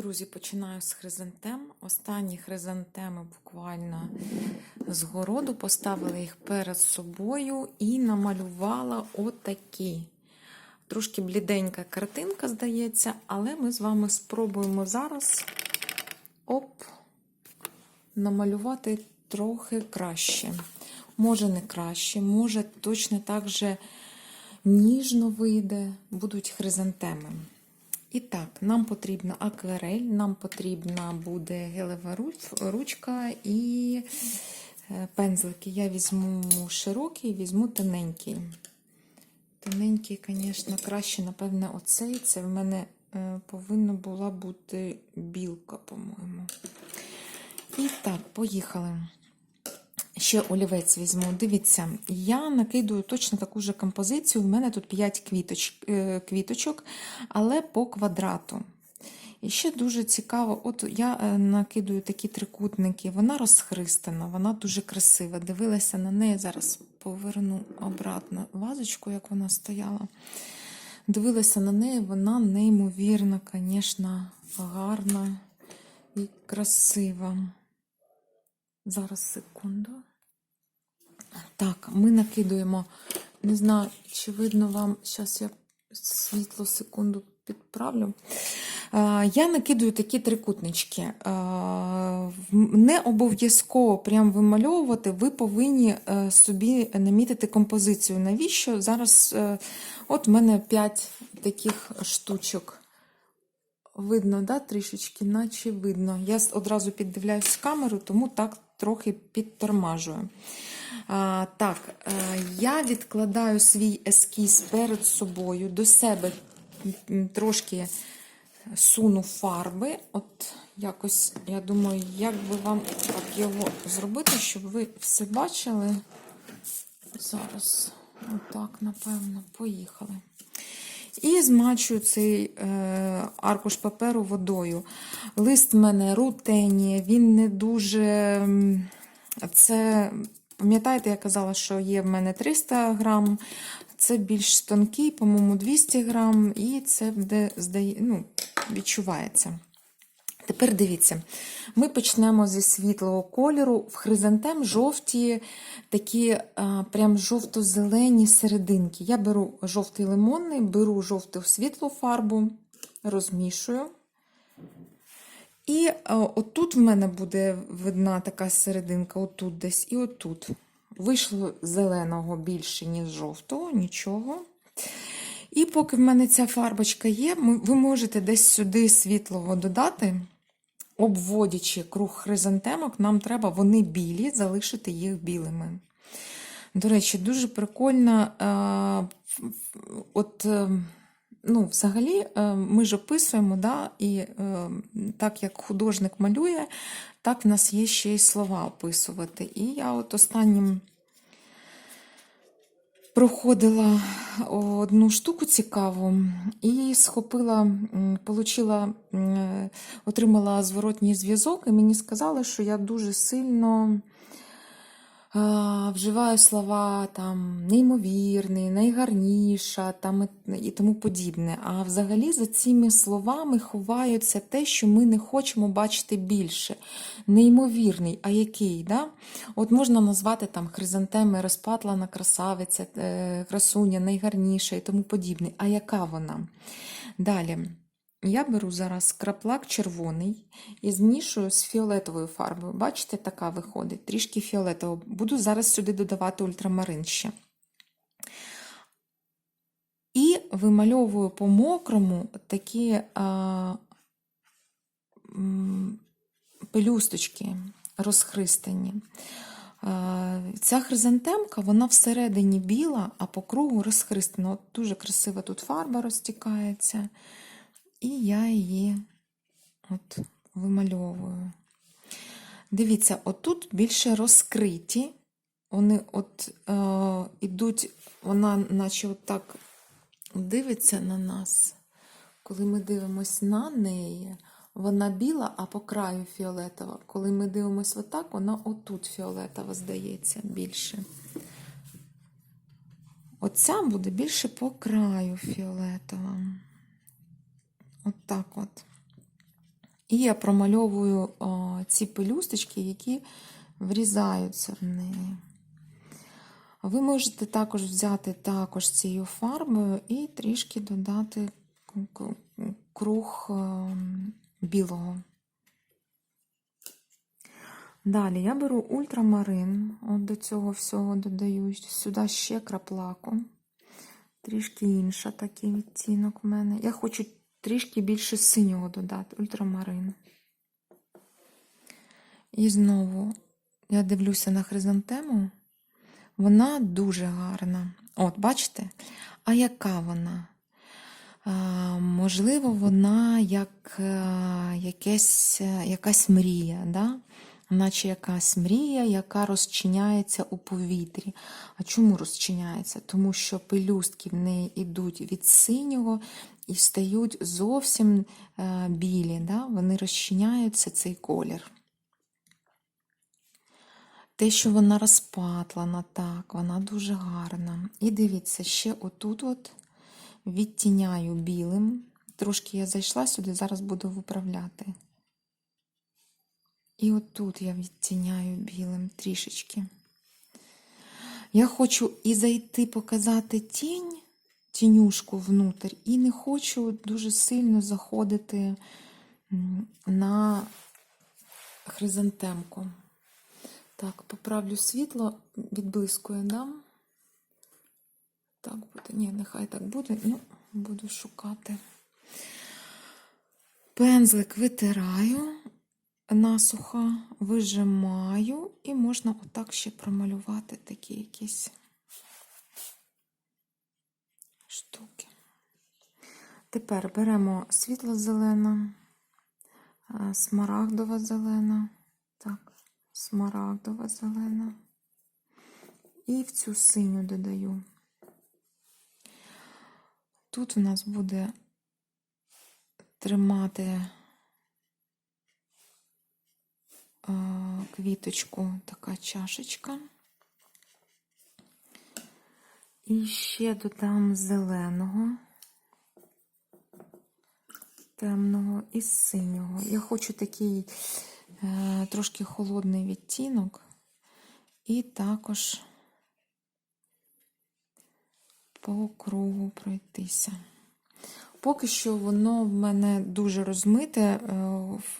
Друзі, починаю з хризантем. Останні хризантеми буквально з городу. Поставила їх перед собою і намалювала отакі. Трошки бліденька картинка, здається, але ми з вами спробуємо зараз оп, намалювати трохи краще. Може, не краще, може, точно так же ніжно вийде, будуть хризантеми. І так, нам потрібна акварель, нам потрібна буде гелева ручка і е, пензлики. Я візьму широкий, візьму тоненький. Тоненький, звісно, краще, напевне, оцей. Це в мене е, повинна була бути білка, по-моєму. І так, поїхали. Ще олівець візьму. Дивіться, я накидую точно таку ж композицію. У мене тут 5 квіточ, е, квіточок, але по квадрату. І ще дуже цікаво, от я е, накидую такі трикутники, вона розхристана, вона дуже красива. Дивилася на неї, зараз поверну обратно вазочку, як вона стояла. Дивилася на неї, вона неймовірно, звісно, гарна і красива. Зараз секунду. Так, ми накидуємо. Не знаю, чи видно вам. Зараз я світло секунду підправлю. Я накидую такі трикутнички. Не обов'язково прям вимальовувати, ви повинні е, собі намітити композицію. Навіщо? Зараз, е, от в мене 5 таких штучок. Видно, да, трішечки, наче видно. Я одразу піддивляюсь камеру, тому так трохи підтормажую. Так, е, я відкладаю свій ескіз перед собою, до себе трошки суну фарби. От якось, я думаю, як би вам його зробити, щоб ви все бачили. Зараз, отак, напевно, поїхали. І змачую цей е, аркуш паперу водою. Лист в мене рутені, він не дуже. Це, пам'ятаєте, я казала, що є в мене 300 грам, це більш тонкий, по-моєму, 200 грам, і це де, здає, ну, відчувається. Тепер дивіться, ми почнемо зі світлого кольору. В хризантем жовті, такі а, прям жовто-зелені серединки. Я беру жовтий лимонний, беру жовту світлу фарбу, розмішую. І отут в мене буде видна така серединка, отут десь і отут. Вийшло зеленого більше, ніж жовтого, нічого. І поки в мене ця фарбочка є, ви можете десь сюди світлого додати, обводячи круг хризантемок, нам треба, вони білі, залишити їх білими. До речі, дуже прикольно. е, От, е, ну, взагалі, е, ми ж описуємо, да, і е, так як художник малює, так в нас є ще й слова описувати. І я от останнім проходила одну штуку цікаву і схопила, получила, отримала зворотній зв'язок, і мені сказали, що я дуже сильно вживаю слова там неймовірний, найгарніша там, і тому подібне. А взагалі за цими словами ховаються те, що ми не хочемо бачити більше. Неймовірний, а який? Да? От можна назвати там хризантеми, розпатлана красавиця, е, красуня, найгарніша і тому подібне. А яка вона? Далі. Я беру зараз краплак червоний і змішую з фіолетовою фарбою. Бачите, така виходить, трішки фіолетово. Буду зараз сюди додавати ультрамарин ще. І вимальовую по мокрому такі а, пелюсточки розхристані. А, Ця хризантемка, вона всередині біла, а по кругу розхристана. От дуже красива тут фарба розтікається. І я її от вимальовую. Дивіться, отут більше розкриті. Вони от е, ідуть, вона наче отак дивиться на нас. Коли ми дивимося на неї, вона біла, а по краю фіолетова. Коли ми дивимося отак, вона отут фіолетова здається більше. Оця буде більше по краю фіолетова. От от. І я промальовую о, ці пелюсточки, які врізаються в неї. Ви можете також взяти також цією фарбою і трішки додати круг е, білого. Далі я беру ультрамарин, от до цього всього додаю сюди ще краплаку. Трішки інша такий відтінок в мене. Я хочу трішки більше синього додати, ультрамарин. І знову я дивлюся на хризантему. Вона дуже гарна. От, бачите? А яка вона? А, можливо, вона як е, якесь, е, якась мрія, да? наче якась мрія, яка розчиняється у повітрі. А чому розчиняється? Тому що пелюстки в неї йдуть від синього і стають зовсім е, білі. Да? Вони розчиняються цей колір. Те, що вона розпатлана, так, вона дуже гарна. І дивіться, ще отут от відтіняю білим. Трошки я зайшла сюди, зараз буду виправляти. І отут я відтіняю білим трішечки. Я хочу і зайти показати тінь, тінюшку внутрь, і не хочу дуже сильно заходити на хризантемку. Так, поправлю світло, відблискує, да? Так буде. Ні, нехай так буде. Ну, буду шукати. Пензлик витираю насухо, вижимаю, і можна отак ще промалювати такі якісь штуки. Тепер беремо світло-зелена, смарагдова зелена. Так, смарагдова зелена. І в цю синю додаю. Тут у нас буде тримати квіточку така чашечка. І ще додам зеленого, темного і синього. Я хочу такий е, трошки холодний відтінок, і також по кругу пройтися. Поки що воно в мене дуже розмите, е,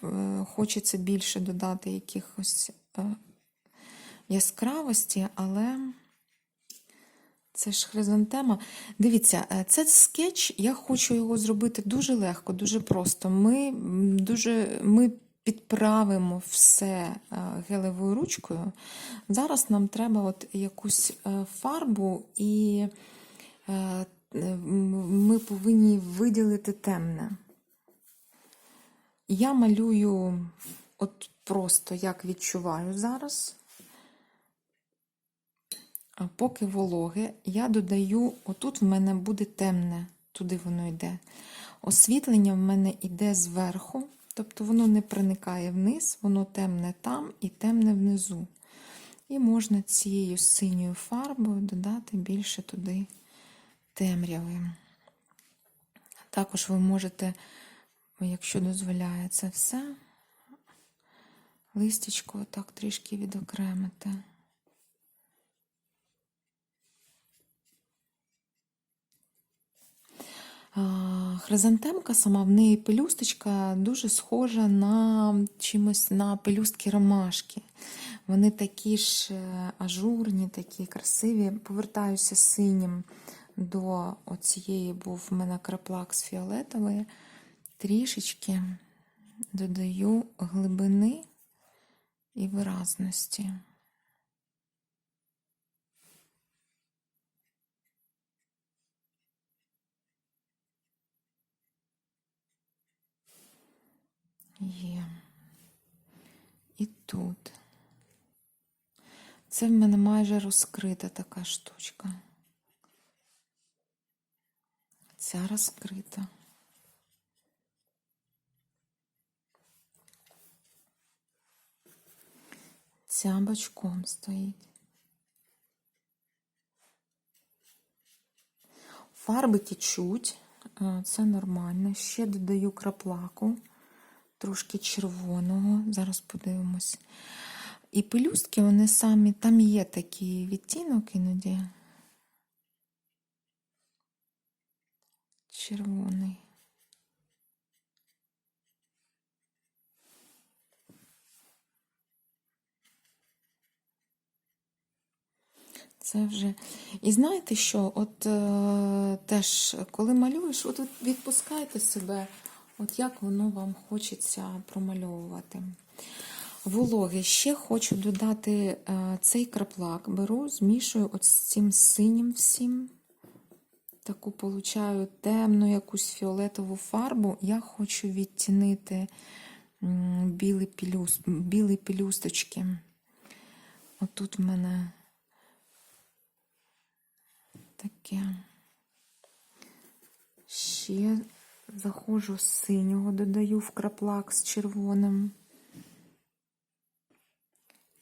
е, хочеться більше додати якихось е, яскравості, але це ж хризантема. Дивіться, е, це скетч, я хочу його зробити дуже легко, дуже просто. Ми, дуже, ми підправимо все е, гелевою ручкою. Зараз нам треба от якусь е, фарбу і ми повинні виділити темне. Я малюю от просто як відчуваю зараз. Поки вологе, я додаю, отут в мене буде темне, туди воно йде. Освітлення в мене йде зверху, тобто воно не проникає вниз, воно темне там і темне внизу. І можна цією синьою фарбою додати більше туди темряви. Також ви можете, якщо дозволяє це все, листячко так трішки відокремити. Хризантемка сама, в неї пелюсточка дуже схожа на чимось на пелюстки ромашки. Вони такі ж е, ажурні, такі красиві. Повертаюся синім до оцієї, був в мене краплак з фіолетової. Трішечки додаю глибини і виразності. Є. І тут. Це в мене майже розкрита така штучка. Ця розкрита. Ця бочком стоїть. Фарби тічуть, е, це нормально. Ще додаю краплаку трошки червоного. Зараз подивимось. І пелюстки, вони самі, там є такий відтінок іноді. Червоний. Це вже. І знаєте що? От е, теж, коли малюєш, от відпускайте себе, от як воно вам хочеться промальовувати. Вологи. Ще хочу додати е, цей краплак. Беру, змішую от з цим синім всім. Таку получаю темну якусь фіолетову фарбу. Я хочу відтінити білі, пілюс, білі пілюсточки. Отут в мене таке. Ще заходжу з синього, додаю в краплак з червоним.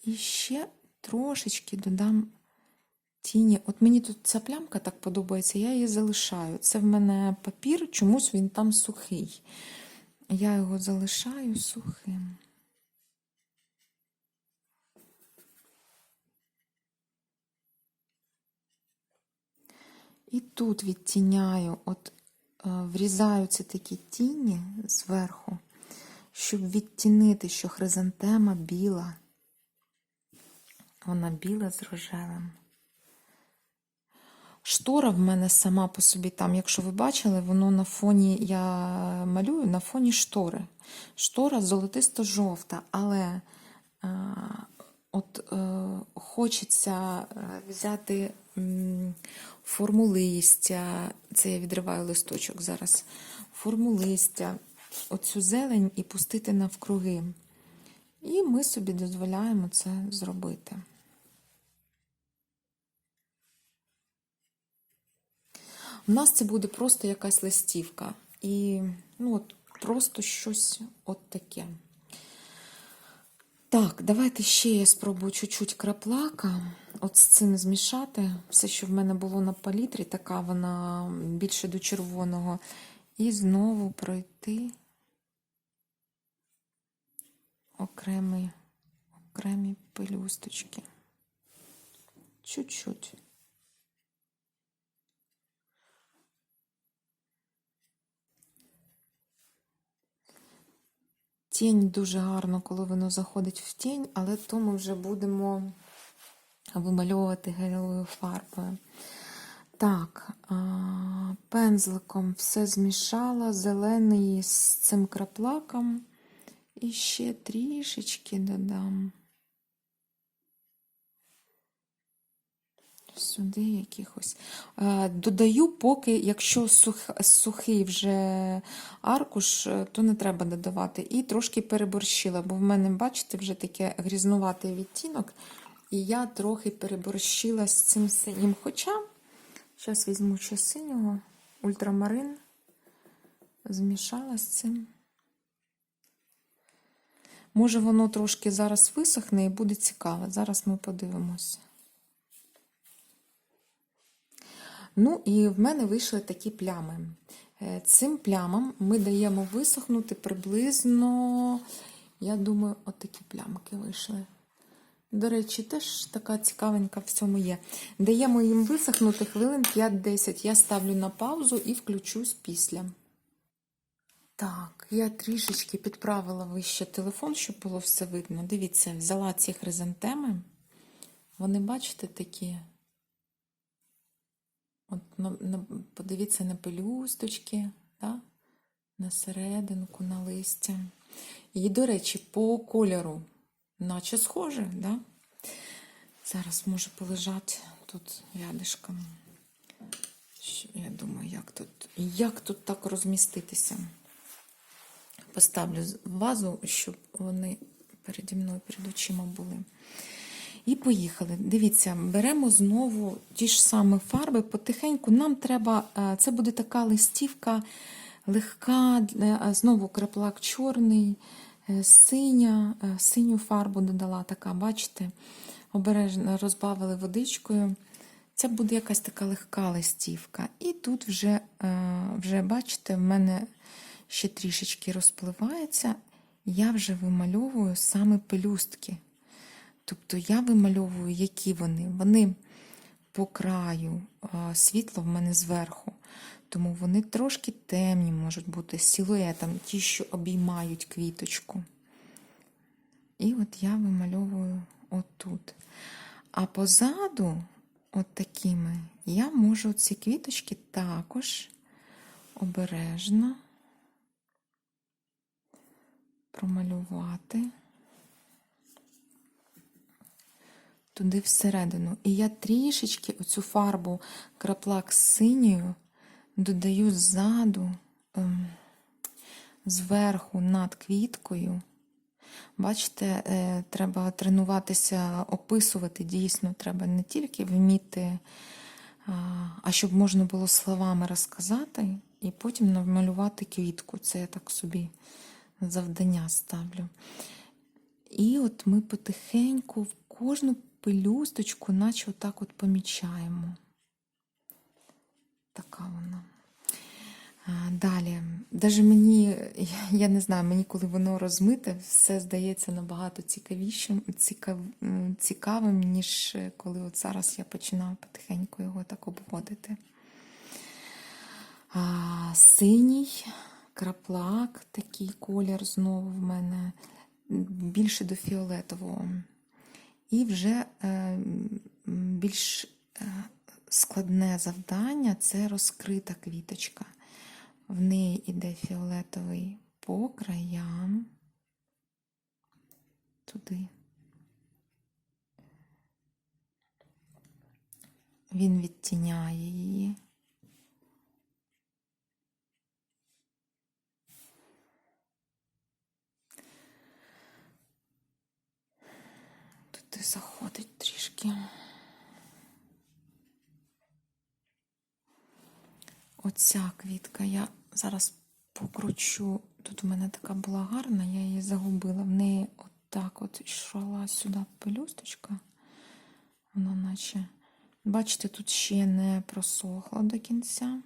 І ще трошечки додам тіні. От мені тут ця плямка так подобається, я її залишаю. Це в мене папір, чомусь він там сухий. Я його залишаю сухим. І тут відтіняю, от врізаються такі тіні зверху, щоб відтінити, що хризантема біла. Вона біла з рожевим. Штора в мене сама по собі там, якщо ви бачили, воно на фоні, я малюю на фоні штори. Штора золотисто-жовта, але а, от е, хочеться е, взяти форму листя, це я відриваю листочок зараз, форму листя, оцю зелень і пустити навкруги. І ми собі дозволяємо це зробити. У нас це буде просто якась листівка. І ну, от, просто щось от таке. Так, давайте ще я спробую чуть-чуть краплака. От з цим змішати. Все, що в мене було на палітрі, така вона більше до червоного. І знову пройти окремі, окремі пелюсточки. Чуть-чуть. Тінь дуже гарно, коли воно заходить в тінь, але то ми вже будемо вимальовувати гелевою фарбою. Так, пензликом все змішала, зелений з цим краплаком. І ще трішечки додам. Сюди якихось. Додаю, поки, якщо сух, сухий вже аркуш, то не треба додавати. І трошки переборщила, бо в мене, бачите, вже таке грізнуватий відтінок. І я трохи переборщила з цим синім. Хоча, зараз візьму ще синього, ультрамарин, змішала з цим. Може, воно трошки зараз висохне і буде цікаво. Зараз ми подивимося. Ну, і в мене вийшли такі плями. Цим плямам ми даємо висохнути приблизно, я думаю, отакі плямки вийшли. До речі, теж така цікавенька в цьому є. Даємо їм висохнути хвилин 5-10. Я ставлю на паузу і включусь після. Так, я трішечки підправила вище телефон, щоб було все видно. Дивіться, взяла ці хризантеми. Вони, бачите, такі. От, на, Подивіться на пелюсточки, да? на серединку, на листя. І, до речі, по кольору, наче схоже, да? Зараз може полежати тут рядишком. Я думаю, як тут, як тут так розміститися. Поставлю вазу, щоб вони переді мною, перед очима були. І поїхали. Дивіться, беремо знову ті ж самі фарби. Потихеньку нам треба, це буде така листівка легка, знову краплак чорний, е, синя, е, синю фарбу додала, така, бачите, обережно розбавили водичкою. Це буде якась така легка листівка. І тут вже, е, вже бачите, в мене ще трішечки розпливається. я вже вимальовую саме пелюстки. Тобто я вимальовую, які вони. Вони по краю, світло в мене зверху. Тому вони трошки темні можуть бути з силуетом, ті, що обіймають квіточку. І от я вимальовую отут. А позаду, от такими, я можу ці квіточки також обережно промалювати туди всередину. І я трішечки оцю фарбу краплак синьою додаю ззаду, ем, зверху над квіткою. Бачите, е, треба тренуватися, описувати дійсно, треба не тільки вміти, а, а щоб можна було словами розказати і потім намалювати квітку. Це я так собі завдання ставлю. І от ми потихеньку в кожну пелюсточку, наче отак от помічаємо. Така вона. Далі, даже мені, я- не знаю, мені коли воно розмите, все здається набагато цікавішим, цікав, цікавим, ніж коли от зараз я починаю потихеньку його так обводити. А, синій краплак, такий колір знову в мене більше до фіолетового. І вже е, більш е, складне завдання це розкрита квіточка. В неї йде фіолетовий по краям, туди. Він відтіняє її. Туди заходить трішки. Оця квітка я зараз покручу. Тут у мене така була гарна, я її загубила. В неї отак от йшла сюди пелюсточка. Вона наче. Бачите, тут ще не просохла до кінця.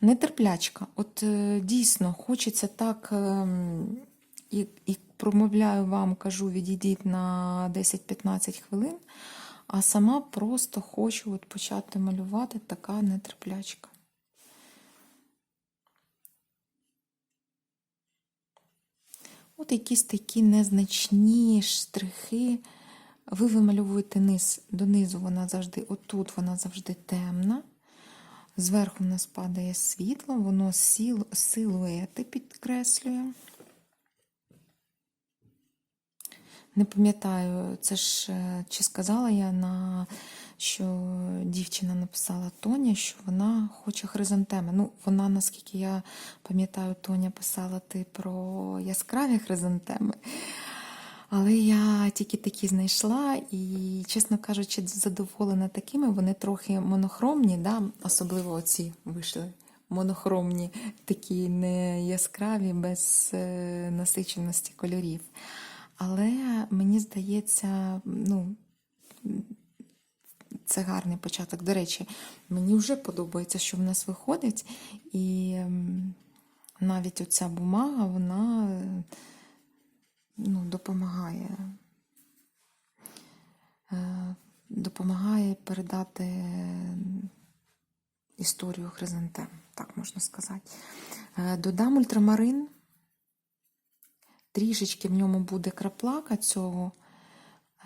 Нетерплячка. От е, дійсно хочеться так, ем, і, і промовляю вам, кажу, відійдіть на 10-15 хвилин, а сама просто хочу от почати малювати така нетерплячка. От якісь такі незначні штрихи. Ви вимальовуєте низ, донизу вона завжди, отут вона завжди темна. Зверху в нас падає світло, воно силуети підкреслює. Не пам'ятаю, це ж е, чи сказала я на що дівчина написала Тоня, що вона хоче хризантеми. Ну, вона, наскільки я пам'ятаю, Тоня писала ти про яскраві хризантеми. Але я тільки такі знайшла і, чесно кажучи, задоволена такими. Вони трохи монохромні, да? особливо оці вийшли монохромні, такі не яскраві, без е, насиченості кольорів. Але мені здається, ну, це гарний початок. До речі, мені вже подобається, що в нас виходить. І ем, навіть оця бумага, вона е, ну, допомагає. Е, Допомагає передати історію хризантем, так можна сказати. Е, Додам ультрамарин. Трішечки в ньому буде краплака цього.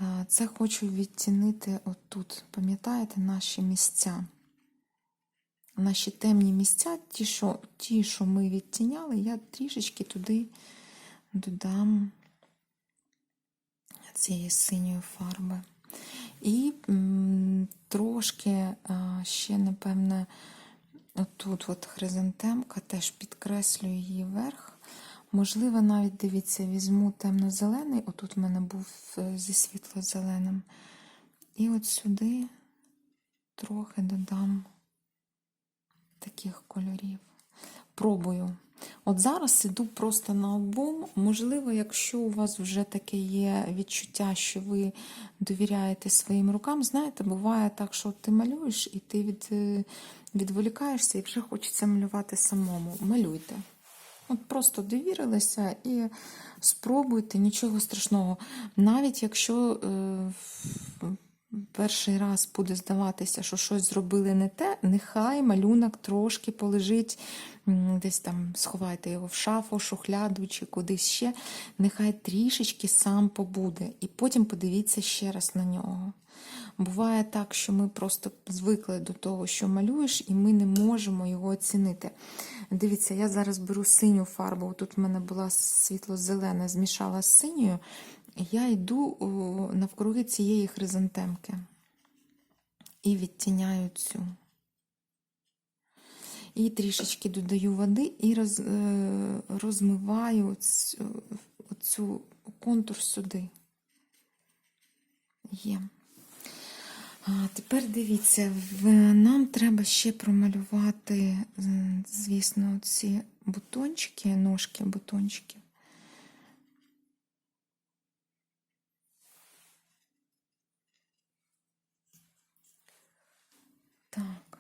Е, Це хочу відтінити отут. Пам'ятаєте, наші місця? Наші темні місця, ті, що, ті, що ми відтіняли, я трішечки туди додам цієї синьої фарби. І трошки а, ще, напевне, отут от хризантемка теж підкреслюю її верх. Можливо, навіть дивіться, візьму темно-зелений, отут в мене був е, зі світло-зеленим. І от сюди трохи додам таких кольорів. Пробую. От зараз іду просто на обум. Можливо, якщо у вас вже таке є відчуття, що ви довіряєте своїм рукам, знаєте, буває так, що ти малюєш і ти від, е, відволікаєшся і вже хочеться малювати самому. Малюйте. От просто довірилися і спробуйте, нічого страшного. Навіть якщо е, перший раз буде здаватися, що щось зробили не те, нехай малюнок трошки полежить, десь там сховайте його в шафу, шухляду чи кудись ще. Нехай трішечки сам побуде. І потім подивіться ще раз на нього. Буває так, що ми просто звикли до того, що малюєш, і ми не можемо його оцінити. Дивіться, я зараз беру синю фарбу. Тут в мене була світло-зелена, змішала з синьою. Я йду навкруги цієї хризантемки і відтіняю цю. І трішечки додаю води і роз, е, розмиваю цю, цю контур сюди. Є. А тепер дивіться, нам треба ще промалювати, звісно, ці бутончики, ножки бутончиків. Так.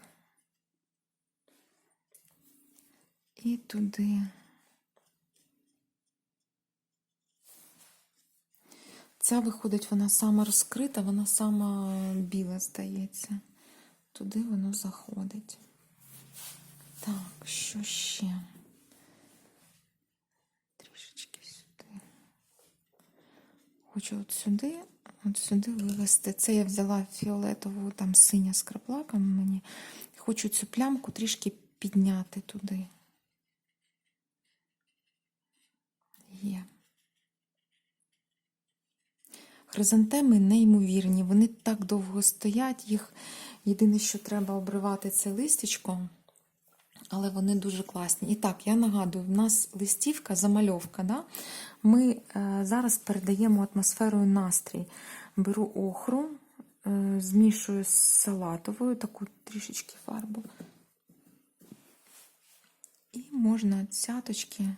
І туди. Ця виходить, вона сама розкрита, вона сама біла, здається. Туди воно заходить. Так, що ще? Трішечки сюди. Хочу от сюди, от сюди вивести. Це я взяла фіолетову, там синя з мені. Хочу цю плямку трішки підняти туди. Є. Хризантеми неймовірні, вони так довго стоять, їх єдине, що треба обривати, це листячко, але вони дуже класні. І так, я нагадую, в нас листівка, замальовка. Да? Ми е, зараз передаємо атмосферою настрій. Беру охру, е, змішую з салатовою, таку трішечки фарбу. І можна цяточки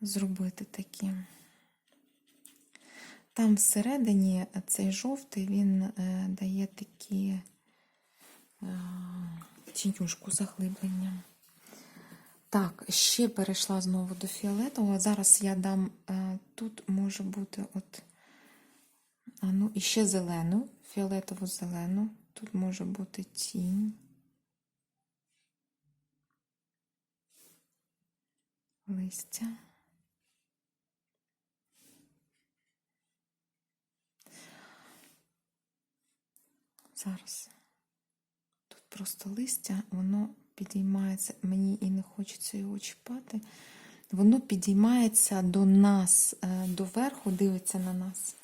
зробити такі. Там всередині цей жовтий він е, дає такі е, тінюшку заглиблення. Так, ще перейшла знову до фіолетового. Зараз я дам е, тут може бути от, а ну, і ще зелену, фіолетову зелену. Тут може бути тінь. Листя. Зараз. Тут просто листя, воно підіймається, мені і не хочеться його чіпати. Воно підіймається до нас, е, до верху, дивиться на нас.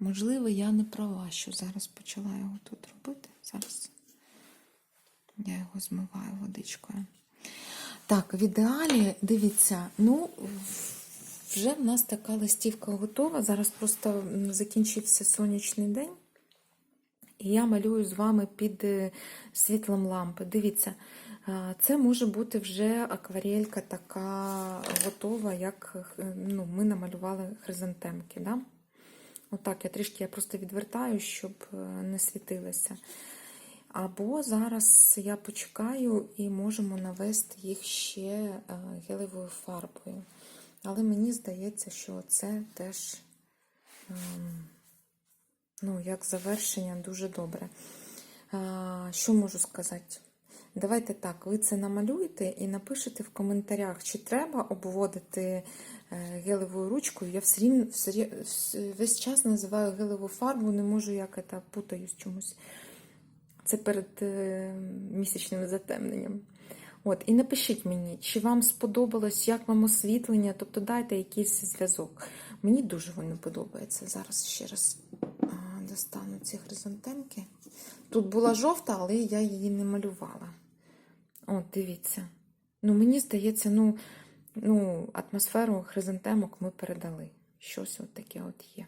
Можливо, я не права, що зараз почала його тут робити. Зараз я його змиваю водичкою. Так, в ідеалі, дивіться, ну, вже в нас така листівка готова. Зараз просто закінчився сонячний день. І я малюю з вами під е, світлом лампи. Дивіться, е, це може бути вже акварелька така готова, як е, ну, ми намалювали хризантемки. Да? Отак, я трішки я просто відвертаю, щоб не світилося. Або зараз я почекаю і можемо навести їх ще гелевою фарбою. Але мені здається, що це теж. Ну, як завершення дуже добре. А, Що можу сказати? Давайте так, ви це намалюєте і напишете в коментарях, чи треба обводити е, гелевою ручкою. Я все рівно, весь час називаю гелеву фарбу, не можу як це путаюсь чомусь. Це перед е, місячним затемненням. От, і напишіть мені, чи вам сподобалось, як вам освітлення, тобто дайте якийсь зв'язок. Мені дуже воно подобається. Зараз ще раз достану ці хризантемки. Тут була жовта, але я її не малювала. От, дивіться. Ну, мені здається, ну, ну, атмосферу хризантемок ми передали. Щось от таке от є.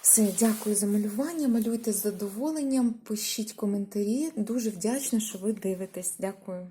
Все, дякую за малювання. Малюйте з задоволенням, пишіть коментарі. Дуже вдячна, що ви дивитесь. Дякую.